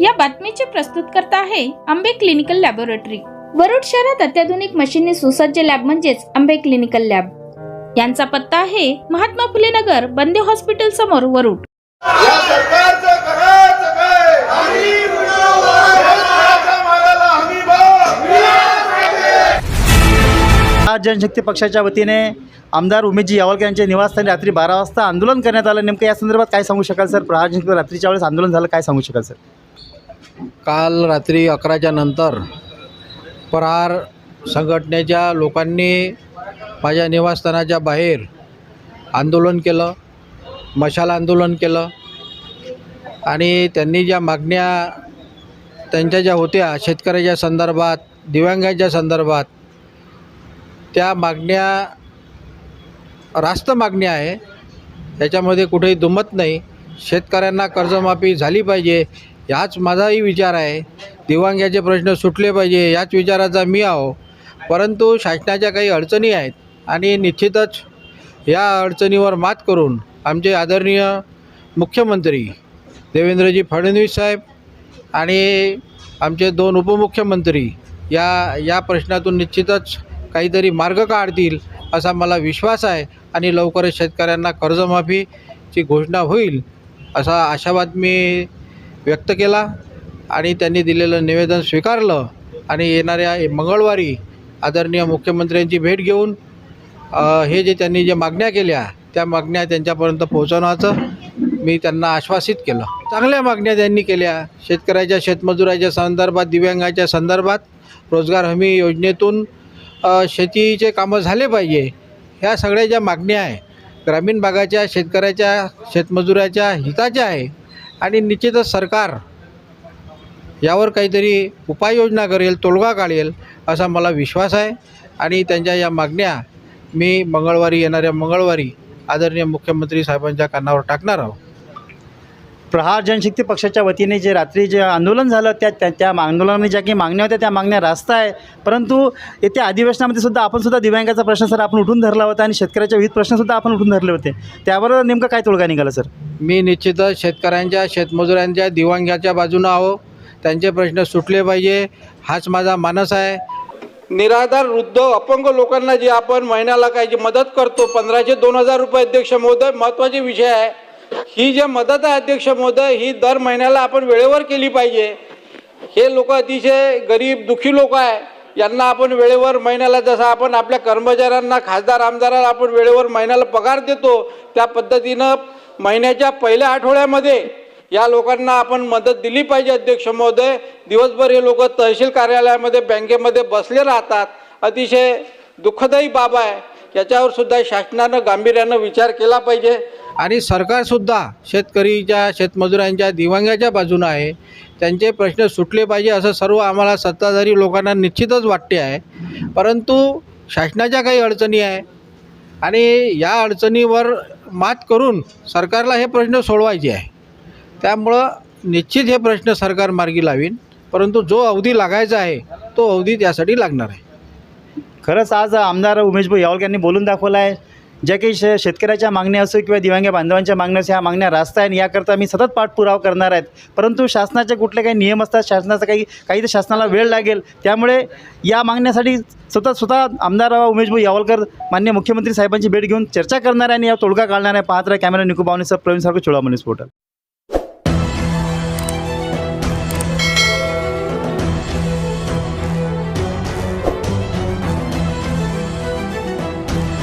या बातमीचे प्रस्तुत करता आहे आंबे क्लिनिकल लॅबोरेटरी. वरुड शहरात अत्याधुनिक मशीनने सुसज्ज लॅब म्हणजेच आंबे क्लिनिकल लॅब. यांचा पत्ता आहे महात्मा फुले नगर बंदे हॉस्पिटल समोर वरुड. जनशक्ती पक्षाच्या वतीने आमदार उमेशजी यावलकर यांच्या निवासस्थानी रात्री बारा वाजता आंदोलन करण्यात आलं. नेमकं या संदर्भात काय सांगू शकाल सर? प्रहार जनशक्ती रात्रीच्या वेळेस आंदोलन झालं काय सांगू शकाल सर? काल रात्री अकराच्या नंतर प्रहार संघटनेच्या लोकांनी माझ्या निवासस्थानाच्या बाहेर आंदोलन केलं मशाल आंदोलन केलं आणि त्यांनी ज्या मागण्या त्यांच्या ज्या होत्या शेतकऱ्याच्या संदर्भात दिव्यांगाच्या संदर्भात त्या मागण्या रास्त मागण्या आहे. त्याच्यामध्ये कुठेही दुमत नाही. शेतकऱ्यांना कर्जमाफी झाली पाहिजे. याच माझाही विचार आहे. दिव्यांगाचे प्रश्न सुटले पाहिजे याच विचाराचा मी आहो. परंतु शासनाच्या काही अडचणी आहेत आणि निश्चितच या अडचणीवर मात करून आमचे आदरणीय मुख्यमंत्री देवेंद्रजी फडणवीस साहेब आणि आमचे दोन उपमुख्यमंत्री या या प्रश्नातून निश्चितच काहीतरी मार्ग काढतील असा मला विश्वास आहे आणि लवकरच शेतकऱ्यांना कर्जमाफीची घोषणा होईल असा आशावाद मी व्यक्त केला आणि त्यांनी दिलेलं निवेदन स्वीकारलं. आणि येणाऱ्या मंगळवारी आदरणीय मुख्यमंत्र्यांची भेट घेऊन हे जे त्यांनी जे मागण्या केल्या त्या मागण्या त्यांच्यापर्यंत पोहोचवण्याचं मी त्यांना आश्वासित केलं. चांगल्या मागण्या त्यांनी केल्या. शेतकऱ्याच्या शेतमजुराच्या संदर्भात दिव्यांगाच्या संदर्भात रोजगार हमी योजनेतून शेतीचे कामं झाले पाहिजे. ह्या सगळ्या ज्या मागण्या आहे ग्रामीण भागाच्या शेतकऱ्याच्या शेतमजुराच्या हिताच्या आहे आणि निश्चितच सरकार यावर काहीतरी उपाययोजना करेल तोडगा काढेल असा मला विश्वास आहे. आणि त्यांच्या या मागण्या मी मंगळवारी येणाऱ्या मंगळवारी आदरणीय मुख्यमंत्री साहेबांच्या कानावर टाकणार आहोत. प्रहार जनशक्ती पक्षाच्या वतीने जे रात्री जे आंदोलन झालं त्या त्या त्या आंदोलनामध्ये ज्या काही मागण्या होत्या त्या मागण्या रास्त आहे. परंतु येत्या अधिवेशनामध्ये सुद्धा आपण सुद्धा दिव्यांगाचा प्रश्न सर आपण उठून धरला होता आणि शेतकऱ्याच्या विविध प्रश्नसुद्धा आपण उठून धरले होते. त्यावर नेमकं काय तोडगा निघाला सर? मी निश्चितच शेतकऱ्यांच्या शेतमजुरांच्या दिव्यांगाच्या बाजूनं आहो. त्यांचे प्रश्न सुटले पाहिजे हाच माझा मानस आहे. निराधार वृद्ध अपंग लोकांना जे आपण महिन्याला काय जी मदत करतो पंधराशे दोन हजार रुपये अध्यक्ष महोदय महत्त्वाचे विषय आहे. ही जी मदत आहे अध्यक्ष महोदय ही दर महिन्याला आपण वेळेवर केली पाहिजे. हे लोक अतिशय गरीब दुःखी लोक आहे. यांना आपण वेळेवर महिन्याला जसं आपण आपल्या कर्मचाऱ्यांना खासदार आमदाराला आपण वेळेवर महिन्याला पगार देतो त्या पद्धतीनं महिन्याच्या पहिल्या आठवड्यामध्ये या लोकांना आपण मदत दिली पाहिजे अध्यक्ष महोदय. दिवसभर हे लोक तहसील कार्यालयामध्ये बँकेमध्ये बसले राहतात. अतिशय दुःखदायी बाब आहे. याच्यावर सुद्धा शासनानं गांभीर्यानं विचार केला पाहिजे. आणि सरकारसुद्धा शेतकरीच्या शेतमजुरांच्या दिवांग्याच्या बाजूनं आहे. त्यांचे प्रश्न सुटले पाहिजे असं सर्व आम्हाला सत्ताधारी लोकांना निश्चितच वाटते आहे. परंतु शासनाच्या काही अडचणी आहे. आणि या अडचणीवर मात करून सरकारला हे प्रश्न सोडवायचे आहे. त्यामुळं निश्चित हे प्रश्न सरकार मार्गी लावीन. परंतु जो अवधी लागायचा आहे तो अवधी त्यासाठी लागणार आहे. खरंच आज आमदार उमेश भाई यावलकर यांनी बोलून दाखवला आहे. ज्या काही श शेतकऱ्याच्या मागण्या असो किंवा दिव्यांग बांधवांच्या मागण्या असो ह्या मागण्या रास्त आहे आणि याकरता मी सतत पाठपुरावा करणार आहेत. परंतु शासनाचे कुठले काही नियम असतात शासनाचा काही काही तर शासनाला वेळ लागेल. त्यामुळे या मागण्यासाठी सतत स्वतः आमदार उमेशभाऊ यावलकर मान्य मुख्यमंत्री साहेबांची भेट घेऊन चर्चा करणार आहे आणि या तोडगा काढणार आहे. पाहत राहा कॅमेरा निको प्रवीण सारखं चोळा पोर्टल.